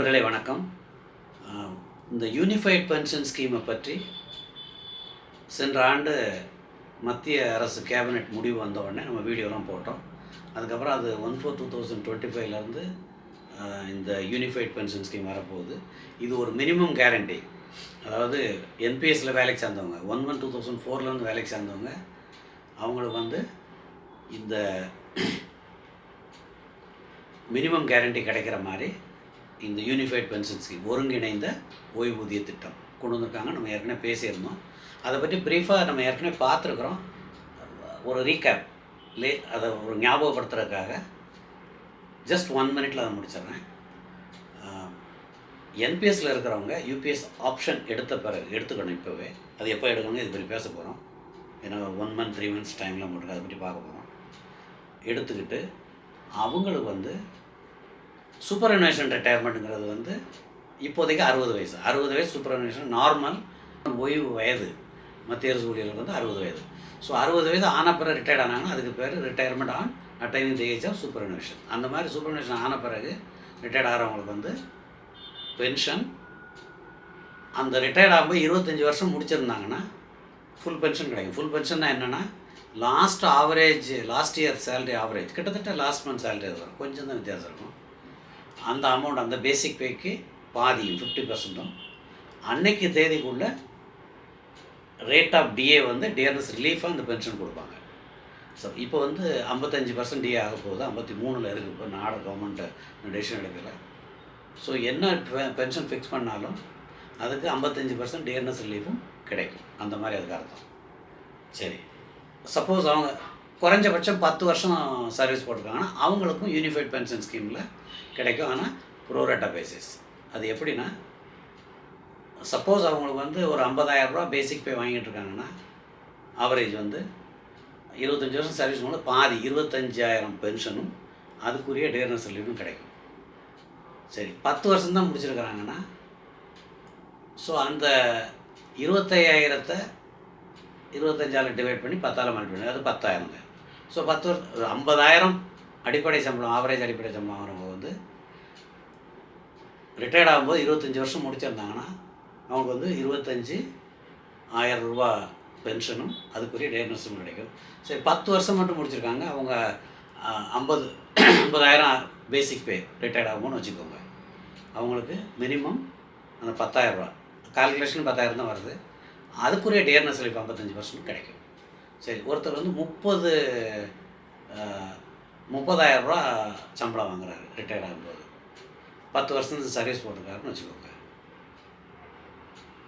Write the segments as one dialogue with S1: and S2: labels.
S1: நண்பர்களே வணக்கம். இந்த யூனிஃபைட் பென்ஷன் ஸ்கீமை பற்றி சென்ற ஆண்டு மத்திய அரசு கேபினெட் முடிவு வந்த உடனே நம்ம வீடியோலாம் போட்டோம். அதுக்கப்புறம் அது one four two thousand twenty ஃபைவ்லேருந்து இந்த யூனிஃபைட் பென்ஷன் ஸ்கீம் வரப்போகுது. இது ஒரு மினிமம் கேரண்டி அதாவது என்பிஎஸ்சில் வேலைக்கு சேர்ந்தவங்க ஒன் ஒன் டூ தௌசண்ட் ஃபோர்லேருந்து வேலைக்கு சேர்ந்தவங்க அவங்களுக்கு வந்து இந்த மினிமம் கேரண்டி கிடைக்கிற மாதிரி இந்த யூனிஃபைட் பென்ஷன் ஸ்கீம் ஒருங்கிணைந்த ஓய்வூதிய திட்டம் கொண்டு வந்திருக்காங்க. நம்ம ஏற்கனவே பேசியிருந்தோம். அதை பற்றி ப்ரீஃபாக நம்ம ஏற்கனவே பார்த்துருக்குறோம். ஒரு ரீகேப் லே அதை ஒரு ஞாபகப்படுத்துறதுக்காக ஜஸ்ட் ஒன் மினிட்ல அதை முடிச்சிடுறேன். என்பிஎஸ்சில் இருக்கிறவங்க யூபிஎஸ் ஆப்ஷன் எடுத்த பிறகு எடுத்துக்கணும் இப்போவே. அது எப்போ எடுக்கணும் இது பற்றி பேச போகிறோம் ஏன்னா ஒன் மந்த் த்ரீ மந்த்ஸ் டைமில் மட்டும் அதை பற்றி பார்க்க போகிறோம் எடுத்துக்கிட்டு அவங்களுக்கு வந்து சூப்பர் அனுவேஷன் ரிட்டையர்மெண்ட்டுங்கிறது வந்து இப்போதைக்கு அறுபது வயசு. அறுபது வயசு சூப்பர் அனுவேஷன் நார்மல் ஓய்வு வயது. மத்திய அரசு ஊழியர்களுக்கு வந்து அறுபது வயது. ஸோ அறுபது வயது ஆன பிறகு ரிட்டையர்ட் ஆனாங்கன்னா அதுக்கு பேர் retirement on attaining the age of superannuation அந்த மாதிரி சூப்பர் அனுவேஷன் ஆன பிறகு ரிட்டையர்ட் ஆகிறவங்களுக்கு வந்து பென்ஷன் அந்த ரிட்டையர்ட் ஆகும்போது இருபத்தஞ்சி வருஷம் முடிச்சிருந்தாங்கன்னா ஃபுல் பென்ஷன் கிடைக்கும். ஃபுல் பென்ஷன்னா என்னென்னா last average last year salary average கிட்டத்தட்ட லாஸ்ட் மந்த் சேலரி வரும். கொஞ்சம் தான் வித்தியாசம் இருக்கும். அந்த அமௌண்ட் அந்த பேசிக் பேக்கு பாதியும் ஃபிஃப்டி பர்சன்ட்டும் அன்னைக்கு தேதிக்குள்ள ரேட் ஆஃப் டிஏ வந்து டியர்னஸ் ரிலீஃபாக அந்த பென்ஷன் கொடுப்பாங்க. ஸோ இப்போ வந்து ஐம்பத்தஞ்சு பர்சன்ட் டிஏ ஆக போகுது. ஐம்பத்தி மூணில் இருக்குது இப்போ நாடு கவர்மெண்ட்டு டெசிஷன் எடுக்கலை. ஸோ என்ன பென்ஷன் ஃபிக்ஸ் பண்ணாலும் அதுக்கு ஐம்பத்தஞ்சு பர்சன்ட் டியர்னஸ் ரிலீஃபும் கிடைக்கும். அந்த மாதிரி அதுக்கு அர்த்தம். சரி. சப்போஸ் அவங்க குறைஞ்சபட்சம் பத்து வருஷம் சர்வீஸ் போட்டிருக்காங்கன்னா அவங்களுக்கும் யூனிஃபைட் பென்ஷன் ஸ்கீமில் கிடைக்கும். ஆனால் ப்ரோரேட்டா பேசிஸ் அது எப்படின்னா சப்போஸ் அவங்களுக்கு வந்து ஒரு 50000 ரூபா பேசிக் பே வாங்கிட்டு இருக்காங்கன்னா ஆவரேஜ் வந்து இருபத்தஞ்சி வருஷம் சர்வீஸ் மூலம் பாதி இருபத்தஞ்சாயிரம் பென்ஷனும் அதுக்குரிய டேர்னஸ் லீவும் கிடைக்கும். சரி பத்து வருஷம் தான் முடிச்சிருக்கிறாங்கன்னா ஸோ அந்த இருபத்தையாயிரத்தை இருபத்தஞ்சால டிவைட் பண்ணி பத்தால் மல்டி அது பத்தாயிரங்க ஸோ பத்து வருஷம் ஐம்பதாயிரம் அடிப்படை சம்பளம் ஆவரேஜ் அடிப்படை சம்பளம் வாங்குறவங்க வந்து ரிட்டையர்ட் ஆகும்போது இருபத்தஞ்சி வருஷம் முடிச்சிருந்தாங்கன்னா அவங்களுக்கு வந்து இருபத்தஞ்சி ஆயிரம் ரூபா பென்ஷனும் அதுக்குரிய டேர்னஸும் கிடைக்கும். சரி பத்து வருஷம் மட்டும் முடிச்சிருக்காங்க. அவங்க ஐம்பது ஐம்பதாயிரம் பேசிக் பே ரிட்டையர்ட் ஆகும்போது வச்சுக்கோங்க. அவங்களுக்கு மினிமம் அந்த பத்தாயிரரூபா கால்குலேஷன் பத்தாயிரம் தான் வருது. அதுக்குரிய டேர்னஸ் ரிலீஃப் ஐம்பத்தஞ்சு பர்சன்ட் கிடைக்கும். சரி ஒருத்தர் வந்து முப்பது முப்பதாயிரம் ரூபா சம்பளம் வாங்குறாரு ரிட்டையர்ட் ஆகும்போது. பத்து வருஷத்துக்கு சர்வீஸ் போட்டிருக்காருன்னு வச்சுக்கோங்க.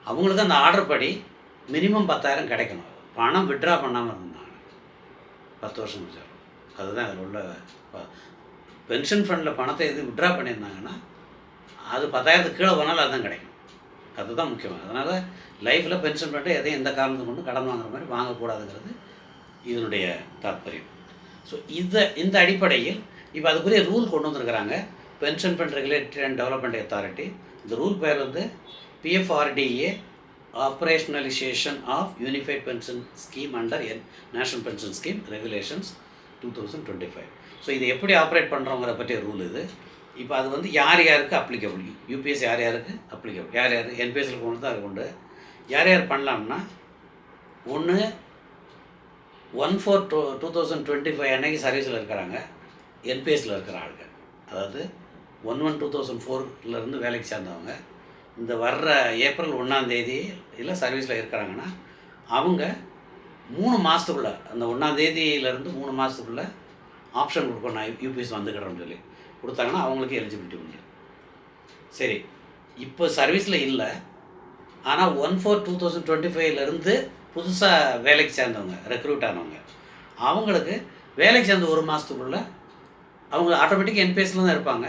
S1: அவங்களுக்கு அந்த ஆர்டர் படி மினிமம் பத்தாயிரம் கிடைக்கணும். பணம் விட்ரா பண்ணாமல் இருந்தாங்க. பத்து வருஷம் முடிச்சாலும் அதுதான் அதில் உள்ள பென்ஷன் ஃபண்டில் பணத்தை எது விட்ரா பண்ணியிருந்தாங்கன்னா அது பத்தாயிரத்துக்கு கீழே போனாலும் அதுதான் கிடைக்கும். அதுதான் முக்கியம். அதனால் லைஃப்பில் பென்ஷன் பண்ணிட்டு எதையும் எந்த காரணத்தை கொண்டு கடன் வாங்குற மாதிரி வாங்கக்கூடாதுங்கிறது இதனுடைய தாற்பயம் ஸோ இந்த இந்த அடிப்படையில் இப்போ அதுக்குரிய ரூல் கொண்டு வந்திருக்கிறாங்க. Pension fund regulatory and development authority இந்த ரூல் பேர் வந்து PFRDA operationalisation of unified pension scheme under N national pension scheme regulations two thousand twenty five so இது எப்படி ஆப்ரேட் பண்ணுறோங்கிற பற்றிய ரூல் இது. இப்போ அது வந்து யார் யாருக்கு அப்ளிகபிள் யூபிஎஸ் யார் யாருக்கு அப்ளிகபிள் யார் யார்? என்பிஎஸ்சில் கொண்டு தான் அது உண்டு. யார் யார் பண்ணலாம்னா ஒன்று one four two two thousand twenty five அன்னைக்கு சர்வீஸில் இருக்கிறாங்க. என்பிஎஸ்சில் இருக்கிற ஆளுங்க. அதாவது ஒன் ஒன் டூ தௌசண்ட் ஃபோர்லேருந்து வேலைக்கு சேர்ந்தவங்க. இந்த வர்ற ஏப்ரல் ஒன்றாந்தேதி இல்லை சர்வீஸில் இருக்கிறாங்கன்னா அவங்க மூணு மாதத்துக்குள்ளே அந்த ஒன்றாந்தேதியிலேருந்து மூணு மாதத்துக்குள்ளே ஆப்ஷன் கொடுக்கணும். நான் யூபிஎஸ் வந்துக்கிறேன்னு சொல்லி. கொடுத்தாங்கன்னா அவங்களுக்கு எலிஜிபிலிட்டி உண்டு. சரி இப்போ சர்வீஸில் இல்லை. ஆனால் one four two thousand twenty ஃபைவ்லேருந்து புதுசாக வேலைக்கு சேர்ந்தவங்க ரெக்ரூட் ஆனவங்க அவங்களுக்கு வேலைக்கு சேர்ந்த ஒரு மாதத்துக்குள்ளே அவங்க ஆட்டோமேட்டிக் என்பிஎஸ்சில் தான் இருப்பாங்க.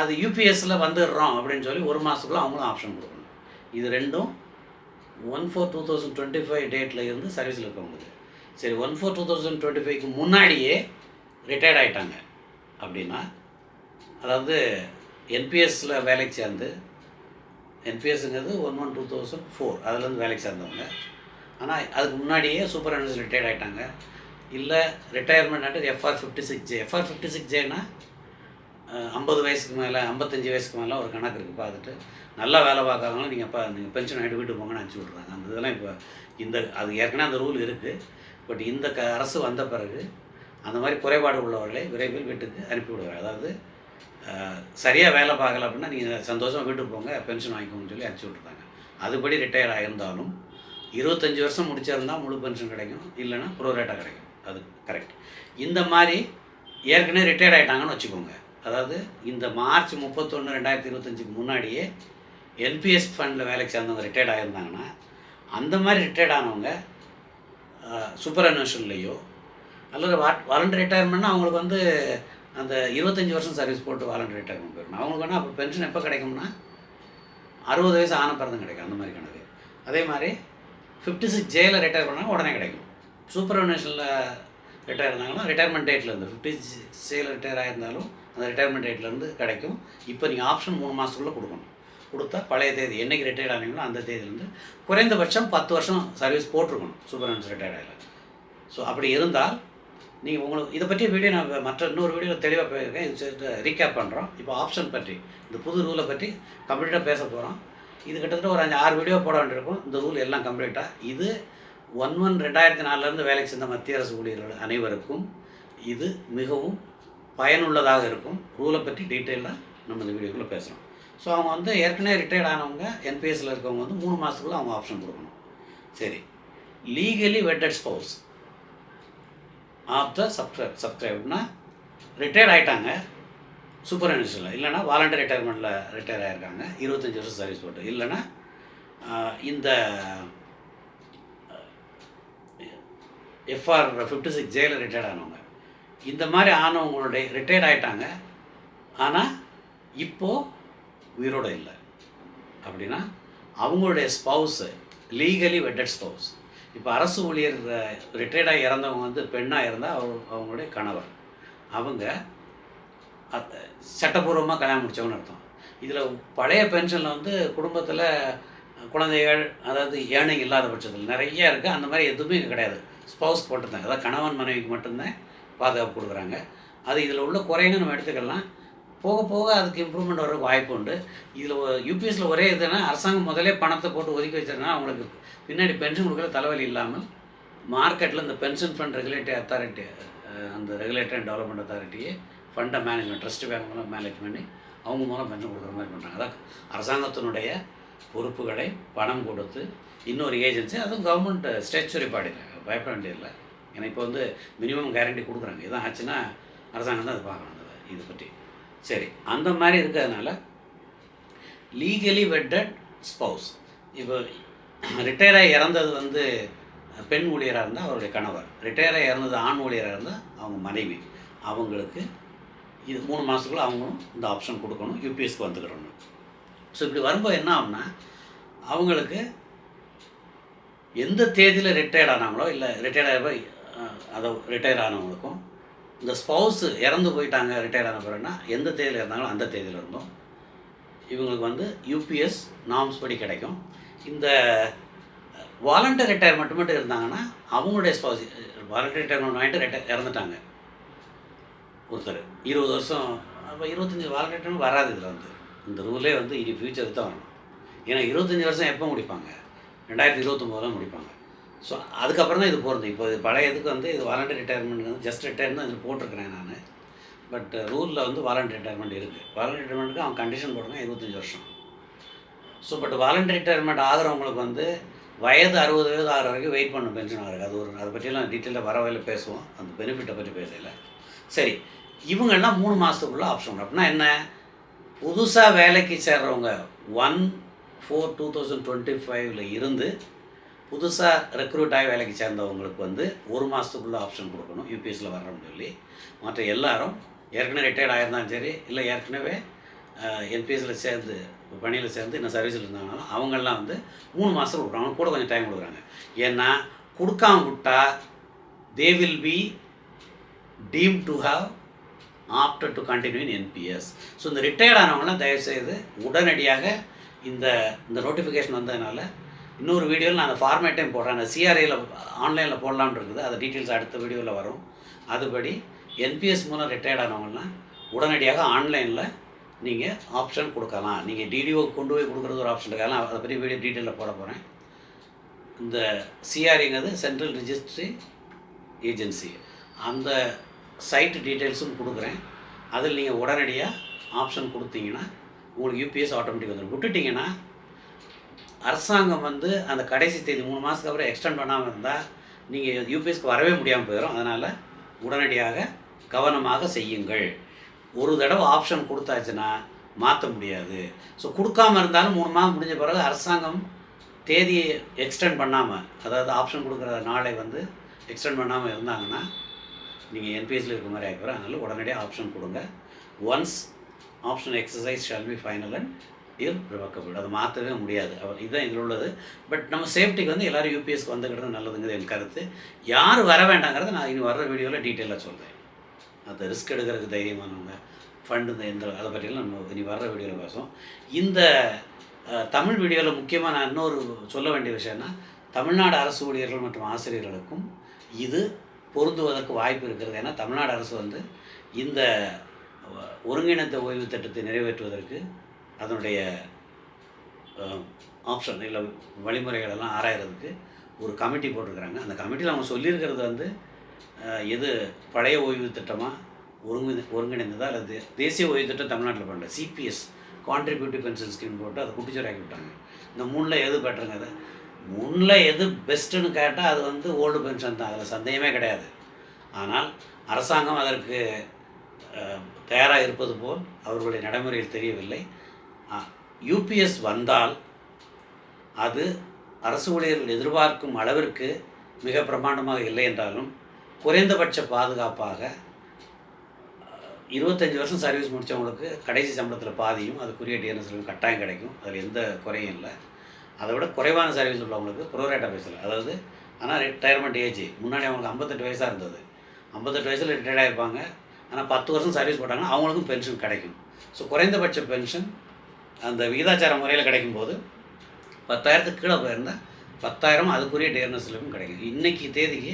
S1: அது யூபிஎஸ்சில் வந்துடுறோம் அப்படின்னு சொல்லி ஒரு மாதத்துக்குள்ளே அவங்களும் ஆப்ஷன் கொடுக்கணும். இது ரெண்டும் one four two thousand twenty five டேட்டில் இருந்து சர்வீஸில் இருக்கவங்களுக்கு. சரி one four two thousand twenty ஃபைவ்க்கு முன்னாடியே ரிட்டையர்ட் ஆகிட்டாங்க அப்படின்னா அதாவது என்பிஎஸ்சில் வேலைக்கு சேர்ந்து என்பிஎஸ்ங்கிறது one one two thousand four அதுலேருந்து வேலைக்கு சேர்ந்தவங்க. ஆனால் அதுக்கு முன்னாடியே சூப்பர் அனலிஸ்ட் ரிட்டையர்ட் ஆகிட்டாங்க இல்லை retirement under FR fifty six J FR fifty six ஜேனா ஐம்பது வயசுக்கு மேலே ஐம்பத்தஞ்சு வயசுக்கு மேலே ஒரு கணக்கு இருக்குது பார்த்துட்டு நல்லா வேலை பார்க்காதவங்களும் நீங்கள் இப்போ நீங்கள் பென்ஷன் ஆகிட்டு வீட்டு போங்கன்னு அனுப்பிச்சி விட்றாங்க அந்த இதெல்லாம் இப்போ இந்த அது ஏற்கனவே அந்த ரூல் இருக்குது பட் இந்த க அரசு வந்த பிறகு அந்த மாதிரி குறைபாடு உள்ளவர்களை விரைவில் வீட்டுக்கு அனுப்பிவிடுவார் அதாவது சரியாக வேலை பார்க்கல அப்படின்னா நீங்கள் சந்தோஷமாக வீட்டுக்கு போங்க பென்ஷன் வாங்கிக்கோங்கன்னு சொல்லி அனுப்பிச்சி விட்ருக்காங்க அதுபடி ரிட்டையர் ஆகியிருந்தாலும் இருபத்தஞ்சி வருஷம் முடிச்சிருந்தால் முழு பென்ஷன் கிடைக்கும் இல்லைன்னா ப்ரோரேட்டாக கிடைக்கும். அது கரெக்ட் இந்த மாதிரி ஏற்கனவே ரிட்டையர்ட் ஆகிட்டாங்கன்னு வச்சுக்கோங்க. அதாவது இந்த மார்ச் முப்பத்தொன்று ரெண்டாயிரத்தி இருபத்தஞ்சுக்கு முன்னாடியே என்பிஎஸ் ஃபண்டில் வேலைக்கு சேர்ந்தவங்க ரிட்டையர்ட் ஆகியிருந்தாங்கன்னா அந்த மாதிரி ரிட்டையர்ட் ஆனவங்க சூப்பர் அன்வேஷன்லேயோ அல்லது வாட் வாலண்டரி ரிட்டையர்மெண்ட்னா அவங்களுக்கு வந்து அந்த இருபத்தஞ்சி வருஷம் சர்வீஸ் போட்டு வாலண்டரி ரிட்டையர்மெண்ட் போயிடணும் அவங்களுக்கு வேணால் அப்போ பென்ஷன் எப்போ கிடைக்கும்னா அறுபது வயசு ஆன பிறந்து கிடைக்கும் அந்த மாதிரி கணக்கு. அதே மாதிரி ஃபிஃப்டி சிக்ஸ் ஜேயில் ரிட்டையர் பண்ணால் உடனே கிடைக்கும். சூப்பர் அன்வேஷனில் ரிட்டையர் இருந்தாங்கன்னா ரிட்டையர்மெண்ட் டேட்லேருந்து ஃபிஃப்டி சிக்ஸ் ரிட்டையர் ஆகிருந்தாலும் அந்த ரிட்டையர்மெண்ட் டேட்லேருந்து கிடைக்கும். இப்போ நீங்கள் ஆப்ஷன் மூணு மாதத்துக்குள்ளே கொடுக்கணும். கொடுத்தா பழைய தேதி என்றைக்கு ரிட்டையர்ட் ஆனீங்களோ அந்த தேதியிலேருந்து குறைந்தபட்சம் பத்து வருஷம் சர்வீஸ் போட்டிருக்கணும் சூப்பர் அன்ஸ் ரிட்டையர்ட் ஆகல. ஸோ அப்படி இருந்தால் நீங்கள் உங்களுக்கு இதை பற்றி வீடியோ நான் மற்ற இன்னொரு வீடியோ தெளிவாக போயிருக்கேன். இது ரீகேப் பண்ணுறோம் இப்போ ஆப்ஷன் பற்றி இந்த புது ரூலை பற்றி கம்ப்ளீட்டாக பேச போகிறோம் இது கிட்டத்தட்ட ஒரு அஞ்சு ஆறு வீடியோ போட வேண்டியிருக்கும். இந்த ரூல் எல்லாம் கம்ப்ளீட்டாக இது ஒன் ஒன் ரெண்டாயிரத்தி நாலுலேருந்து வேலைக்கு சேர்ந்த மத்திய அரசு ஊழியர்கள் அனைவருக்கும் இது மிகவும் பயனுள்ளதாக இருக்கும். ரூலை பற்றி டீட்டெயிலாக நம்ம இந்த வீடியோக்குள்ளே பேசுகிறோம் ஸோ அவங்க வந்து ஏற்கனவே ரிட்டையர்ட் ஆனவங்க என்பிஎஸ்சில் இருக்கவங்க வந்து மூணு மாதத்துக்குள்ளே அவங்க ஆப்ஷன் கொடுக்கணும். சரி. Legally wedded spouse of the subscribe சப்ஸ்கிரைப்னா retired ஆகிட்டாங்க சூப்பர் அனிஷனில் இல்லைனா வாலண்டரி ரிட்டையர்மெண்ட்டில் ரிட்டையர் ஆகிருக்காங்க இருபத்தஞ்சி வருஷம் சர்வீஸ் போட்டு. இல்லைன்னா இந்த எஃப்ஆர் ஃபிஃப்டி சிக்ஸ் ஜேயில் ரிட்டையர்ட் ஆனவங்க. இந்த மாதிரி ஆனவங்களுடைய ரிட்டையர்ட் ஆகிட்டாங்க ஆனால் இப்போது உயிரோடு இல்லை. அப்படின்னா அவங்களுடைய ஸ்பவுஸு லீகலி வெட்டட் ஸ்பவுஸ் இப்போ அரசு ஊழியர் ரிட்டையர்டாக இறந்தவங்க வந்து பெண்ணாக இருந்தால் அவர் அவங்களுடைய கணவர். அவங்க அத்- சட்டப்பூர்வமாக கல்யாணம் முடித்தவங்கன்னு அர்த்தம். இதில் பழைய பென்ஷனில் வந்து குடும்பத்தில் குழந்தைகள் அதாவது ஏழை இல்லாத பட்சத்தில் நிறைய இருக்குது அந்த மாதிரி எதுவுமே கிடையாது. ஸ்பவுஸ் போட்டிருந்தாங்க. அதாவது கணவன் மனைவிக்கு மட்டும்தான் பாதுகாப்பு கொடுக்குறாங்க. அது இதில் உள்ள குறைன்னு நம்ம எடுத்துக்கலாம். போக போக அதுக்கு இம்ப்ரூவ்மெண்ட் வர வாய்ப்பு உண்டு. இதில் யூபிஎஸ்சில் ஒரே இதுனா அரசாங்கம் முதலே பணத்தை போட்டு ஒதுக்கி வச்சிருந்தா அவங்களுக்கு பின்னாடி பென்ஷன் கொடுக்குற தலைவலி இல்லாமல் மார்க்கெட்டில் இந்த பென்ஷன் ஃபண்ட் ரெகுலேட்டரி அத்தாரிட்டி அந்த ரெகுலேட்டரி அண்ட் டெவலப்மெண்ட் அத்தாரிட்டியே ஃபண்டை மேனேஜ்மெண்ட் ட்ரஸ்ட் பேங்க் மூலம் மேனேஜ் பண்ணி அவங்க மூலம் பென்ஷன் கொடுக்குற மாதிரி பண்ணுறாங்க அதான் அரசாங்கத்தினுடைய பொறுப்புகளை பணம் கொடுத்து இன்னொரு ஏஜென்சி அதுவும் கவர்மெண்ட் ஸ்டேச்சுரி பாடியில் பயப்பட வேண்டியதில்லை. ஏன்னா இப்போ வந்து மினிமம் கேரண்டி கொடுக்குறாங்க. இதான் ஆச்சுன்னா அரசாங்கம் தான் அது பார்க்கணும். அதை இதை பற்றி சரி அந்த மாதிரி இருக்கிறதுனால லீகலி வெட்டட் ஸ்பௌஸ் இப்போ ரிட்டையராக இறந்தது வந்து பெண் ஊழியராக இருந்தால் அவருடைய கணவர். ரிட்டையராக இறந்தது ஆண் ஊழியராக இருந்தால் அவங்க மனைவி. அவங்களுக்கு இது மூணு மாதத்துக்குள்ள அவங்களும் இந்த ஆப்ஷன் கொடுக்கணும் யூபிஎஸ்க்கு வந்துக்கிறணும் ஸோ இப்படி வரும்போது என்ன ஆகும்னா அவங்களுக்கு எந்த தேதியில் ரிட்டையர்ட் ஆனாங்களோ இல்லை ரிட்டையர்ட் ஆகி அதை ரிட்டையர் ஆனவங்களுக்கும் இந்த ஸ்பௌஸு இறந்து போயிட்டாங்க ரிட்டையர் ஆன பிறகுனா எந்த தேதியில் இருந்தாங்களோ அந்த தேதியில் இருந்தோம். இவங்களுக்கு வந்து யூபிஎஸ் நாம்ஸ் படி கிடைக்கும். இந்த வாலண்டியர் ரிட்டையர்மெண்ட் மட்டும் இருந்தாங்கன்னா அவங்களுடைய ஸ்பௌஸ் வாலண்டியர் ரிட்டையர்மெண்ட் வாங்கிட்டு ரிட்டையர் இறந்துட்டாங்க. ஒருத்தர். இருபது வருஷம் அப்போ இருபத்தஞ்சி வாலண்டியர் ரிட்டையர்மெண்ட் வராது இதில் வந்து. இந்த ரூலே வந்து இனி ஃப்யூச்சர் தான் வரணும். ஏன்னா இருபத்தஞ்சி வருஷம் எப்போ முடிப்பாங்க? ரெண்டாயிரத்தி இருபத்தொம்போதில் முடிப்பாங்க. ஸோ அதுக்கப்புறம் தான் இது போகிறது இப்போ இது பழைய இதுக்கு வந்து இது வாலண்டரி ரிட்டையர்மெண்ட் வந்து ஜஸ்ட் ரிட்டையர் தான் இதில் போட்டிருக்கிறேன் நான். பட் ரூலில் வந்து வாலண்டரி ரிட்டையர்மெண்ட் இருக்குது வாலண்டரி ரிட்டையர்மெண்ட்டுக்கு அவன் கண்டிஷன் போட்டிருக்கான் இருபத்தஞ்சி வருஷம். ஸோ பட் வாலண்டரி ரிட்டையர்மெண்ட் ஆகிறவங்களுக்கு வந்து வயது அறுபது வயது ஆகிற வரைக்கும் வெயிட் பண்ணும் பென்ஷன் ஆகிறது அது ஒரு அதை பற்றியெல்லாம் டீட்டெயிலாக வரவையில் பேசுவோம். அந்த பெனிஃபிட்டை பற்றி பேசல. சரி இவங்கெல்லாம் மூணு மாதத்துக்குள்ளே ஆப்ஷன் அப்படின்னா என்ன? புதுசாக வேலைக்கு சேர்றவங்க one four two thousand twenty ஃபைவ்ல இருந்து புதுசாக ரெக்ரூட் ஆகி வேலைக்கு சேர்ந்தவங்களுக்கு வந்து ஒரு மாதத்துக்குள்ளே ஆப்ஷன் கொடுக்கணும் யூபிஎஸ்சில் வர்றோம்னு சொல்லி. மற்ற எல்லாரும் ஏற்கனவே ரிட்டையர்ட் ஆகிருந்தாலும் சரி இல்லை ஏற்கனவே என்பிஎஸ்சில் சேர்ந்து பணியில் சேர்ந்து இன்னும் சர்வீஸில் இருந்தாங்கனாலும் அவங்கெல்லாம் வந்து மூணு மாதம் கொடுக்குறாங்க. கூட கொஞ்சம் டைம் கொடுக்குறாங்க. ஏன்னா கொடுக்காம விட்டால் they will be deemed to have opted to continue in NPS so இந்த ரிட்டையர்ட் ஆனவங்களாம் தயவுசெய்து உடனடியாக இந்த இந்த நோட்டிஃபிகேஷன் வந்ததுனால இன்னொரு வீடியோவில் நான் அந்த ஃபார்மேட்டையும் போடுறேன். அந்த சிஆர்ஐயில் ஆன்லைனில் போடலான் இருக்குது. அது டீட்டெயில்ஸ் அடுத்த வீடியோவில் வரும். அதுபடி என்பிஎஸ் மூலம் ரிட்டையர்ட் ஆனவங்கலாம் உடனடியாக ஆன்லைனில் நீங்கள் ஆப்ஷன் கொடுக்கலாம். நீங்கள் டிடிஓ கொண்டு போய் கொடுக்குறது ஒரு ஆப்ஷன் இருக்கலாம் அதை பற்றி வீடியோ டீட்டெயிலில் போட போகிறேன் இந்த சிஆர்ங்கிறது சென்ட்ரல் ரிஜிஸ்ட்ரி ஏஜென்சி அந்த சைட்டு டீட்டெயில்ஸும் கொடுக்குறேன். அதில் நீங்கள் உடனடியாக ஆப்ஷன் கொடுத்தீங்கன்னா உங்களுக்கு யூபிஎஸ் ஆட்டோமேட்டிக் வந்துடும். விட்டுட்டிங்கன்னா அரசாங்கம் வந்து அந்த கடைசி தேதி மூணு மாதத்துக்கு அப்புறம் எக்ஸ்டெண்ட் பண்ணாமல் இருந்தால் நீங்கள் யூபிஎஸ்க்கு வரவே முடியாமல் போயிடும் அதனால் உடனடியாக கவனமாக செய்யுங்கள். ஒரு தடவை ஆப்ஷன் கொடுத்தாச்சுன்னா மாற்ற முடியாது. ஸோ கொடுக்காம இருந்தாலும் மூணு மாதம் முடிஞ்ச பிறகு அரசாங்கம் தேதியை எக்ஸ்டெண்ட் பண்ணாமல் அதாவது ஆப்ஷன் கொடுக்குற நாளை வந்து எக்ஸ்டெண்ட் பண்ணாமல் இருந்தாங்கன்னா நீங்கள் என்பிஎஸ்சில் இருக்க மாதிரி ஆகிப்போம் அதனால் உடனடியாக ஆப்ஷன் கொடுங்க. Once option exercise shall be final and irrevocable அது மாற்றவே முடியாது. அவ- இதுதான் இதில் உள்ளது. பட் நம்ம சேஃப்டிக்கு வந்து எல்லோரும் யூபிஎஸ்க்கு வந்துக்கிறது நல்லதுங்கிறது என் கருத்து. யார் வர வேண்டாங்கிறத நான் இனி வர்ற வீடியோவில் டீட்டெயிலாக சொல்கிறேன் அந்த ரிஸ்க் எடுக்கிறதுக்கு தைரியமானவங்க ஃபண்டு இந்த எந்த அதை பற்றியெல்லாம் நம்ம இனி வர்ற வீடியோவில் பேசுவோம். இந்த தமிழ் வீடியோவில் முக்கியமாக நான் இன்னொரு சொல்ல வேண்டிய விஷயம்னா தமிழ்நாடு அரசு ஊழியர்கள் மற்றும் ஆசிரியர்களுக்கும் இது பொருந்துவதற்கு வாய்ப்பு இருக்கிறது. ஏன்னா தமிழ்நாடு அரசு வந்து இந்த ஒருங்கிணைந்த ஓய்வு திட்டத்தை நிறைவேற்றுவதற்கு அதனுடைய ஆப்ஷன் இல்லை வழிமுறைகளெல்லாம் ஆராயறதுக்கு ஒரு கமிட்டி போட்டிருக்கிறாங்க. அந்த கமிட்டியில் அவங்க சொல்லியிருக்கிறது வந்து எது பழைய ஓய்வு திட்டமாக ஒருங்கி ஒருங்கிணைந்ததா அல்லது தே- தேசிய ஓய்வு திட்டம் தமிழ்நாட்டில் பண்ணல சிபிஎஸ் கான்ட்ரிபியூட்டிவ் பென்ஷன் ஸ்கீம் போட்டு அதை குட்டிச்சோராக்கி விட்டாங்க. இந்த மூணில் எது பெட்டருங்க அது மூணில் எது பெஸ்ட்டுன்னு கேட்டால் அது வந்து ஓல்டு பென்ஷன் தான். அதில் சந்தேகமே கிடையாது. ஆனால் அரசாங்கம் அதற்கு தயாராக இருப்பது போல் அவர்களுடைய நடைமுறையில் தெரியவில்லை. யூபிஎஸ் வந்தால் அது அரசு ஊழியர்கள் எதிர்பார்க்கும் அளவிற்கு மிக பிரமாண்டமாக இல்லை என்றாலும் குறைந்தபட்ச பாதுகாப்பாக இருபத்தஞ்சி வருஷம் சர்வீஸ் முடித்தவங்களுக்கு கடைசி சம்பளத்தில் பாதியும் அதுக்குரிய டிஎன்எஸ்லையும் கட்டாயம் கிடைக்கும். அதில் எந்த குறையும் இல்லை. அதை விட குறைவான சர்வீஸ் உள்ளவங்களுக்கு ப்ரோரேட்டா பேசல. அதாவது ஆனால் ரிட்டையர்மெண்ட் ஏஜ் முன்னாடி அவங்களுக்கு ஐம்பத்தெட்டு வயசாக இருந்தது. ஐம்பத்தெட்டு வயசில் ரிட்டையர்ட் ஆகிருப்பாங்க ஆனால் பத்து வருஷம் சர்வீஸ் போட்டாங்கன்னா அவங்களுக்கும் பென்ஷன் கிடைக்கும். ஸோ குறைந்தபட்ச பென்ஷன் அந்த விகிதாச்சார முறையில் கிடைக்கும்போது பத்தாயிரத்துக்கு கீழே போயிருந்தால் பத்தாயிரம் அதுக்குரிய டியர்னஸ் ரிலீஃபும் கிடைக்கும். இன்றைக்கி தேதிக்கு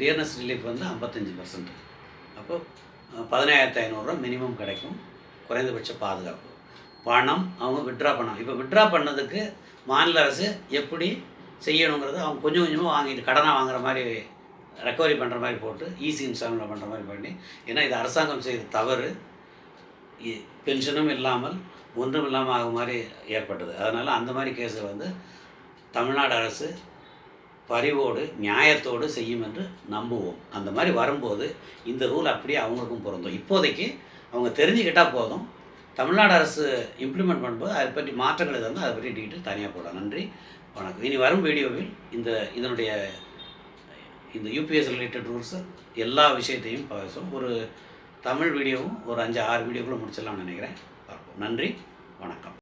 S1: டியர்னஸ் ரிலீஃப் வந்து ஐம்பத்தஞ்சு பர்சன்ட் அப்போது பதினாயிரத்து ஐநூறுரூவா மினிமம் கிடைக்கும். குறைந்தபட்ச பாதுகாப்பு. பணம் அவங்க விட்ரா பண்ணலாம் இப்போ விட்ரா பண்ணதுக்கு மாநில அரசு எப்படி செய்யணுங்கிறது அவங்க கொஞ்சம் கொஞ்சமாக வாங்கிட்டு கடனாக வாங்குற மாதிரி ரெக்கவரி பண்ணுற மாதிரி போட்டு ஈஸி இன்ஸ்டால்மெண்ட் பண்ணுற மாதிரி பண்ணி ஏன்னா இது அரசாங்கம் செய்த தவறு. பென்ஷனும் இல்லாமல் ஒன்றும் இல்லாமல் ஆகும் மாதிரி ஏற்பட்டது. அதனால் அந்த மாதிரி கேஸை வந்து தமிழ்நாடு அரசு பரிவோடு நியாயத்தோடு செய்யும் என்று நம்புவோம். அந்த மாதிரி வரும்போது இந்த ரூல் அப்படியே அவங்களுக்கும் பொருந்தும். இப்போதைக்கு அவங்க தெரிஞ்சுக்கிட்டால் போதும். தமிழ்நாடு அரசு இம்ப்ளிமெண்ட் பண்ணும்போது அதை பற்றி மாற்றங்கள் எது வந்து அதை பற்றி டீட்டெயில் தனியாக போடலாம். நன்றி. வணக்கம். இனி வரும் வீடியோவில் இந்த இதனுடைய இந்த யூபிஎஸ் ரிலேட்டட் ரூல்ஸு எல்லா விஷயத்தையும் பேசும் ஒரு தமிழ் வீடியோவும் ஒரு அஞ்சு ஆறு வீடியோக்குள்ளே முடிச்சிடலாம்னு நினைக்கிறேன். நன்றி வணக்கம்.